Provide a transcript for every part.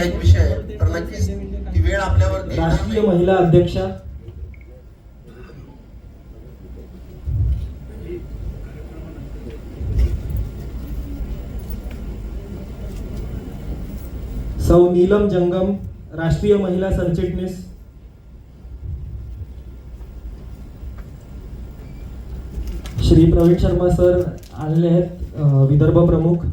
महत्त्वाचा एक विषय आहे. तर नक्कीच ती वेळ आपल्यावरती येणार राष्ट्रीय. महिला अध्यक्षा. सौ नीलम जंगम राष्ट्रीय महिला सरचिटणीस. श्री प्रवीण शर्मा सर आलेले आहेत विदर्भ प्रमुख.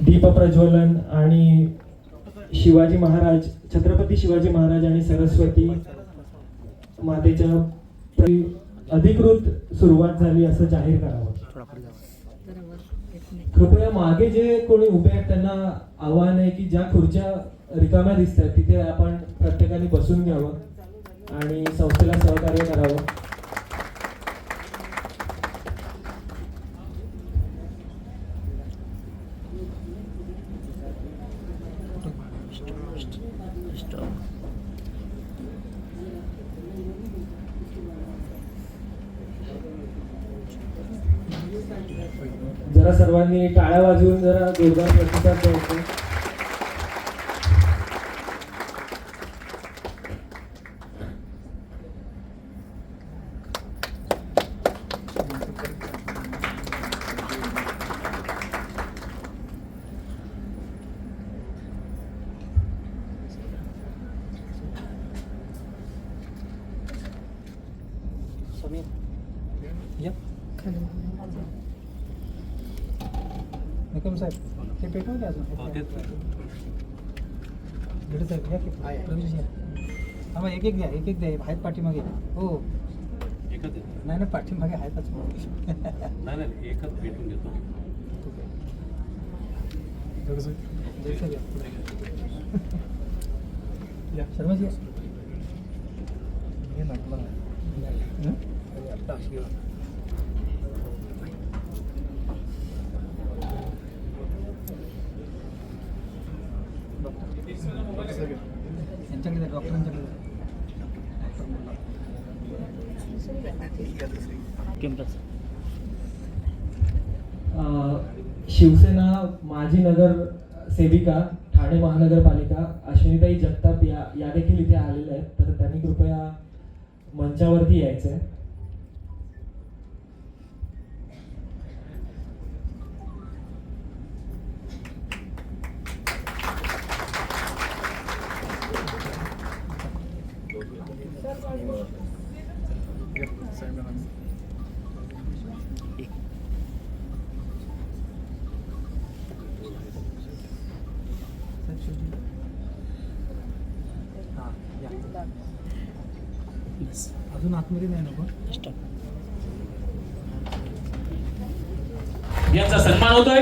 दीप प्रज्वलन आणि शिवाजी महाराज छत्रपती शिवाजी महाराज आणि सरस्वती मातेच्या अधिकृत सुरुवात झाली असं जाहीर करावं. कृपया मागे जे कोणी उभे आहेत त्यांना आव्हान आहे की ज्या खुर्च्या रिकाम्या दिसतात तिथे आपण प्रत्येकाने बसून घ्यावं आणि संस्थेला सहकार्य करावं. जरा सर्वांनी टाळ्या वाजवून जरा जोरदार प्रतिसाद द्यायचा. निकम साहेब ते पेटवून द्या अजून. साहेब घ्या की. प्रवेश घ्या. हा मग एक एक द्या एक एक द्या आहेत पाठीमागे. हो. एकच. नाही ना पाठीमागे आहेतच नाही नाही एकच भेटून घेतो घ्या सर्वच या. हे? नटलं नाही. यांच्याकडे डॉक्टरांच्याकडे शिवसेना माजी नगर सेविका ठाणे महानगरपालिका अश्विनीताई जगताप या या देखील इथे आलेल्या आहेत. तर त्यांनी कृपया मंचावरती यायचंय. आहे अजून आतमध्ये नाही नको यांचा सन्मान होतोय.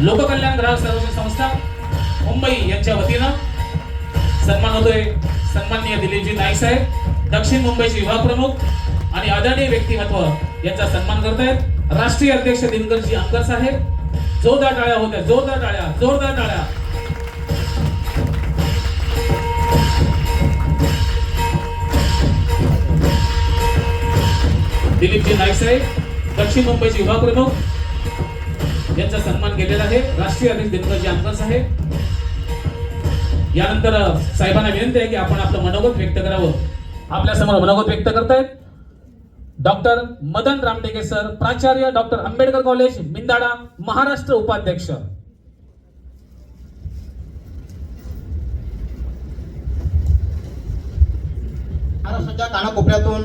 लोककल्याण ग्राहक संस्था मुंबई यांच्या वतीनं सन्मान होतोय. सन्माननीय दिलीपजी नाईक साहेब दक्षिण मुंबईचे विभाग प्रमुख आणि आदरणीय व्यक्तिमत्व यांचा सन्मान करतायत. राष्ट्रीय अध्यक्ष दिनकरजी अंकर साहेब जोरदार टाळ्या होत्या जोरदार टाळ्या जोरदार टाळ्या. दिलीपजी नाईक साहेब दक्षिण मुंबईचे विभाग प्रमुख यांचा सन्मान केलेला आहे. राष्ट्रीय अध्यक्ष दिनकरजी अंकर साहेब यानंतर साहेबांना विनंती आहे की आपण आपलं मनोगत व्यक्त करावं. आपल्यासमोर मनोगत व्यक्त करतायत. डॉक्टर मदन रामटेके सर प्राचार्य डॉक्टर आंबेडकर कॉलेज मिंदाडा महाराष्ट्र उपाध्यक्ष. महाराष्ट्राच्या कानाकोपऱ्यातून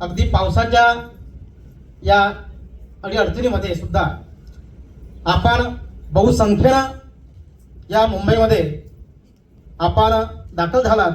अगदी पावसाच्या या अडीअडचणीमध्ये सुद्धा आपण बहुसंख्येनं या मुंबईमध्ये आपण दाखल झालात.